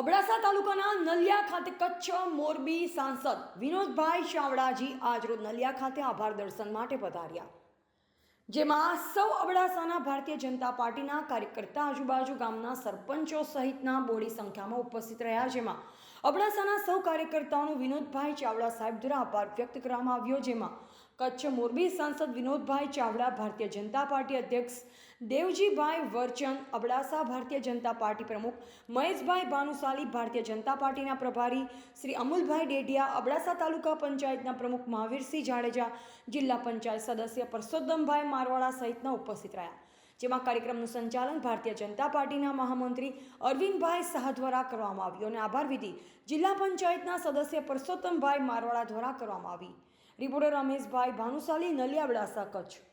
અબડાસા તાલુકાના નલિયા ખાતે કચ્છ મોરબી સાંસદ વિનોદભાઈ ચાવડાજી આજરોજ નલિયા ખાતે આભાર દર્શન માટે પધાર્યા. જેમાં સૌ અબડાસાના ભારતીય જનતા પાર્ટીના કાર્યકર્તા આજુબાજુ ગામના સરપંચો સહિતના બોડી સંખ્યામાં ઉપસ્થિત રહ્યા. જેમાં અબડાસાના સૌ કાર્યકર્તાઓનો વિનોદભાઈ ચાવડા સાહેબ દ્વારા આભાર વ્યક્ત કરવામાં આવ્યો. જેમાં કચ્છ મોરબી સાંસદ વિનોદભાઈ ચાવડા, ભારતીય જનતા પાર્ટી અધ્યક્ષ દેવજીભાઈ વરચંદ અબડાસા ભારતીય જનતા પાર્ટી પ્રમુખ, મહેશભાઈ ભાનુશાલી ભારતીય જનતા પાર્ટીના પ્રભારી, શ્રી અમુલભાઈ ડેઢિયા અબડાસા તાલુકા પંચાયતના પ્રમુખ મહાવીરસિંહ જાડેજા, જિલ્લા પંચાયત સદસ્ય પરસોત્તમભાઈ મારવાડા સહિતના ઉપસ્થિત રહ્યા. જેમાં કાર્યક્રમનું સંચાલન ભારતીય જનતા પાર્ટીના મહામંત્રી અરવિંદભાઈ શાહ દ્વારા કરવામાં આવ્યું અને આભાર વિધિ જિલ્લા પંચાયતના સદસ્ય પરસોત્તમભાઈ મારવાડા દ્વારા કરવામાં આવી. રિપોર્ટર રમેશભાઈ ભાનુશાલી નલિયા અબડાસા, કચ્છ.